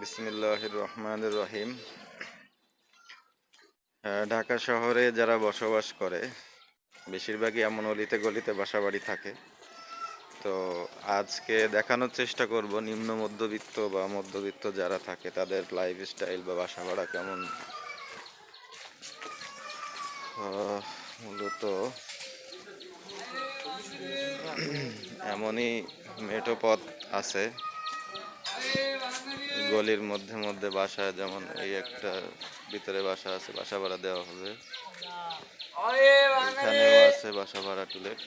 বিসমিল্লাহ রহমান রহিম ঢাকা শহরে যারা বসবাস করে, বেশিরভাগই এমন অলিতে গলিতে বাসা বাড়ি থাকে। তো আজকে দেখানোর চেষ্টা করব নিম্ন মধ্যবিত্ত বা মধ্যবিত্ত যারা থাকে, তাদের লাইফস্টাইল বা বাসা ভাড়া কেমন মূলত এমনই মেঠো পথ আছে। গলির মধ্যে মধ্যে বাসা, যেমন এই একটা ভিতরে বাসা আছে, বাসা ভাড়া দেওয়া হবে। এখানেও আছে বাসা ভাড়া টুলেট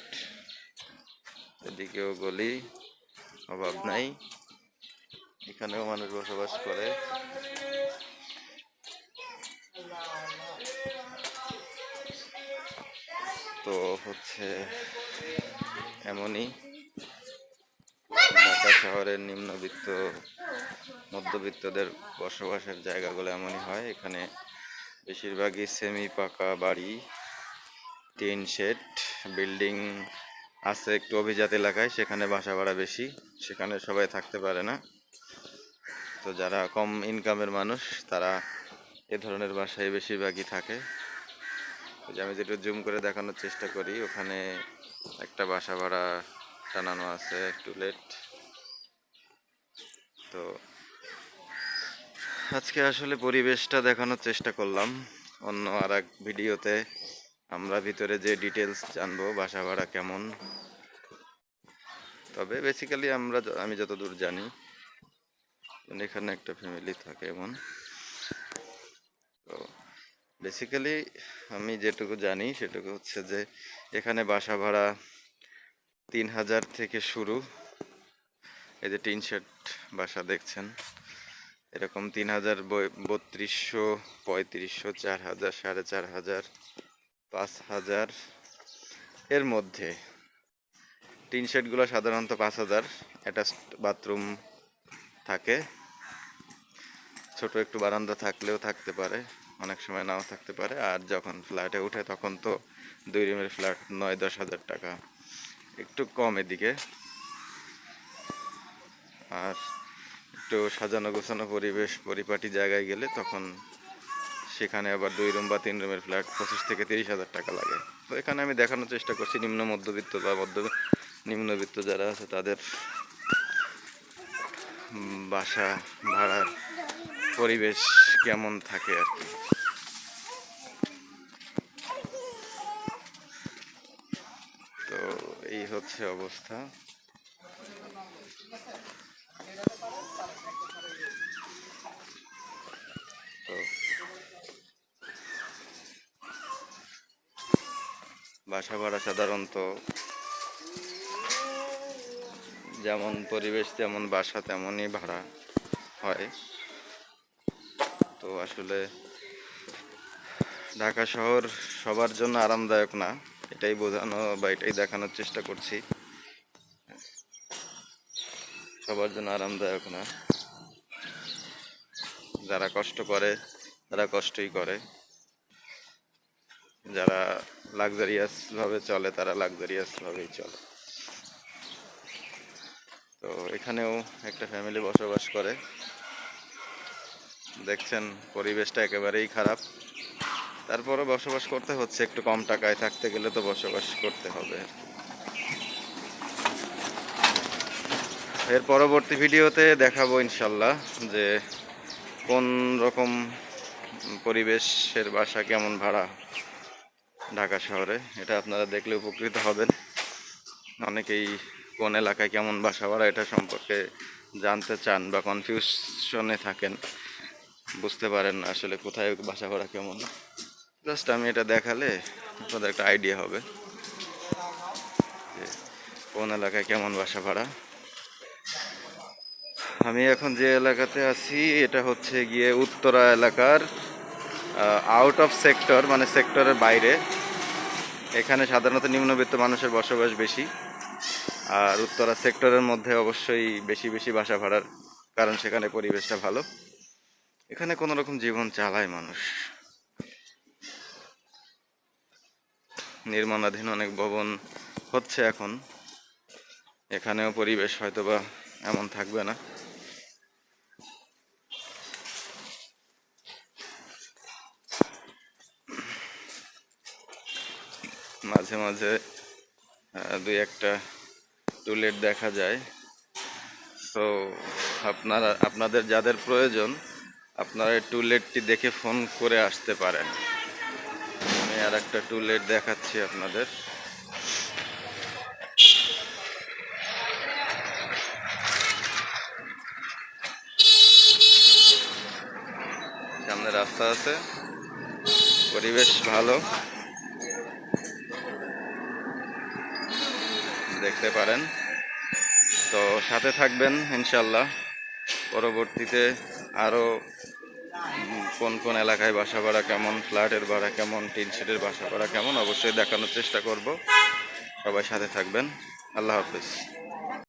এদিকেও গলি, অভাব নাই। এখানেও মানুষ বসবাস করে। তো হচ্ছে এমনই। শহরের নিম্নবিত্ত, মধ্যবিত্তদের বসবাসের জায়গাগুলো এমনই হয়। এখানে বেশিরভাগই সেমি পাকা বাড়ি, টিন শেড, বিল্ডিং আছে একটু অভিজাত এলাকায়, সেখানে বাসা ভাড়া বেশি, সেখানে সবাই থাকতে পারে না। তো যারা কম ইনকামের মানুষ, তারা এ ধরনের বাসায় বেশিরভাগই থাকে। যে আমি যেটা জুম করে দেখানোর চেষ্টা করি, ওখানে একটা বাসা ভাড়া টানানো আছে টুলেট তো আজকে আসলে পরিবেশটা দেখানোর চেষ্টা করলাম। অন্য আর এক ভিডিওতে আমরা ভিতরে যে ডিটেলস জানব, বাসা ভাড়া কেমন। তবে বেসিক্যালি আমরা আমি যতদূর জানি, এখানে একটা ফ্যামিলি থাকে এমন। তো বেসিক্যালি আমি যেটুকু জানি, সেটুকু হচ্ছে যে এখানে বাসা ভাড়া তিন হাজার থেকে শুরু। এই যে টিন শেড বাসা দেখছেন, এরকম তিন হাজার বত্রিশশো পঁয়ত্রিশশো, চার হাজার, সাড়ে চার হাজার, পাঁচ হাজার এর মধ্যে। টিন শেডগুলো সাধারণত পাঁচ হাজার, অ্যাটাচড বাথরুম থাকে। ছোট একটু বারান্দা থাকলেও থাকতে পারে, অনেক সময় নাও থাকতে পারে। আর যখন ফ্ল্যাটে উঠে তখন তো দুই রুমের ফ্ল্যাট নয়, দশ হাজার টাকা। একটু কম এদিকে। আর একটু সাজানো গোছানো পরিবেশ, পরিপাটি জায়গায় গেলে তখন সেখানে আবার দুই রুম বা তিন রুমের ফ্ল্যাট পঁচিশ থেকে তিরিশ হাজার টাকা লাগে। তো এখানে আমি দেখানোর চেষ্টা করছি নিম্ন মধ্যবিত্ত বা মধ্য, নিম্নবিত্ত যারা আছে তাদের বাসা ভাড়ার পরিবেশ কেমন থাকে আর কি। তো এই হচ্ছে অবস্থা। বাসা ভাড়া সাধারণত যেমন পরিবেশ তেমন বাসা তেমনই ভাড়া হয়। তো আসলে ঢাকা শহর সবার জন্য আরামদায়ক না, এটাই বোঝানো বা এটাই দেখানোর চেষ্টা করছি। সবার জন্য আরামদায়ক না। যারা কষ্ট করে, তারা কষ্টই করে। যারা লাক্সারিয়াস ভাবে চলে, তারা লাক্সারিয়াস ভাবেই চলে। তো এখানেও একটা ফ্যামিলি বসবাস করে। দেখছেন, পরিবেশটা একেবারেই খারাপ। তারপরে বসবাস করতে হচ্ছে, একটু কম টাকায় থাকতে গেলে তো বসবাস করতে হবে এর পরবর্তী ভিডিওতে দেখাবো ইনশাল্লাহ যে কোন রকম পরিবেশের বাসা কেমন ভাড়া। ঢাকা শহরে। এটা আপনারা দেখলে উপকৃত হবেন। অনেকেই কোন এলাকায় কেমন বাসা ভাড়া এটা সম্পর্কে জানতে চান বা কনফিউশনে থাকেন, বুঝতে পারেন আসলে কোথায় বাসা ভাড়া কেমন। জাস্ট আমি এটা দেখালে আপনাদের একটা আইডিয়া হবে যে কোন এলাকায় কেমন বাসা ভাড়া। আমি এখন যে এলাকাতে আছি, এটা হচ্ছে গিয়ে উত্তরা এলাকার আউট অফ সেক্টর মানে সেক্টরের বাইরে। এখানে সাধারণত নিম্নবিত্ত মানুষের বসবাস বেশি, আর উত্তরা সেক্টরের মধ্যে অবশ্যই বেশি বেশি বাসা ভাড়ার কারণ সেখানে পরিবেশটা ভালো। এখানে কোনো রকম জীবন চালায় মানুষ। নির্মাণাধীন অনেক ভবন হচ্ছে এখন। এখানেও পরিবেশ হয়তোবা এমন থাকবে না। মাঝে মাঝে দুই একটা টুলেট দেখা যায়। তো আপনারা, আপনাদের যাদের প্রয়োজন, আপনারা এই টুলেটটি দেখে ফোন করে আসতে পারেন। আমি আর একটা টুলেট দেখাচ্ছি আপনাদের। সামনে রাস্তা আছে। পরিবেশ ভালো। দেখতে পারেন। তো সাথে থাকবেন ইনশাল্লাহ পরবর্তীতে আরও কোন কোন এলাকায় বাসা ভাড়া কেমন, ফ্ল্যাটের ভাড়া কেমন, টিন শেডের বাসা ভাড়া কেমন, অবশ্যই দেখানোর চেষ্টা করব। সবাই সাথে থাকবেন। আল্লাহ হাফিজ।